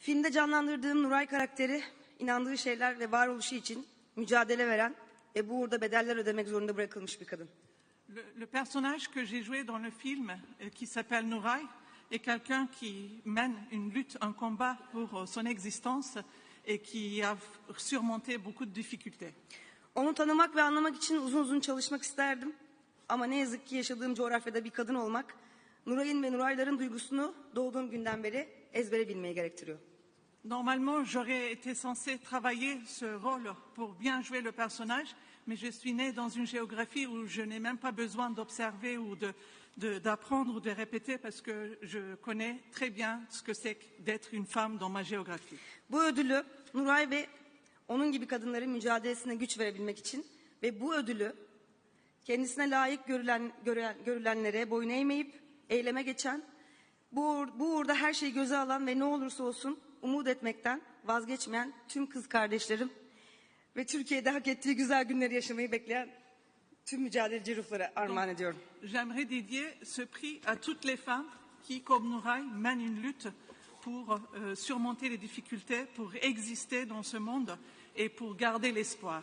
Filmde canlandırdığım Nuray karakteri inandığı şeyler ve varoluşu için mücadele veren ve bu uğurda bedeller ödemek zorunda bırakılmış bir kadın. Le, le personnage que j'ai joué dans le film, euh, qui s'appelle Nouray, est quelqu'un qui mène une lutte, un combat pour euh, son existence et qui a surmonté beaucoup de difficultés. Onu tanımak ve anlamak için uzun uzun çalışmak isterdim. Ama ne yazık ki yaşadığım coğrafyada bir kadın olmak, Nuray'ın ve Nurayların duygusunu doğduğum günden beri ezbere bilmeyi gerektiriyor. Normalement, j'aurais été censée travailler ce rôle pour bien jouer le personnage, mais je suis née dans une géographie où je n'ai même pas besoin d'observer ou de- de- d'apprendre ou de répéter parce que je connais très bien ce que c'est d'être une femme dans ma géographie. Bu ödülü Nuray ve onun gibi kadınların mücadelesine güç verebilmek için ve bu ödülü kendisine layık görülen, gören, görülenlere boyun eğmeyip eyleme geçen, bu, uğur- bu uğurda her şeyi göze alan ve ne olursa olsun umut etmekten vazgeçmeyen tüm kız kardeşlerim ve Türkiye'de hak ettiği güzel günleri yaşamayı bekleyen tüm mücadeleci ruhlara armağan ediyorum. J'aimerais dédier ce prix à toutes les femmes qui, comme Nouray, mènent une lutte pour euh, surmonter les difficultés, pour exister dans ce monde et pour garder l'espoir.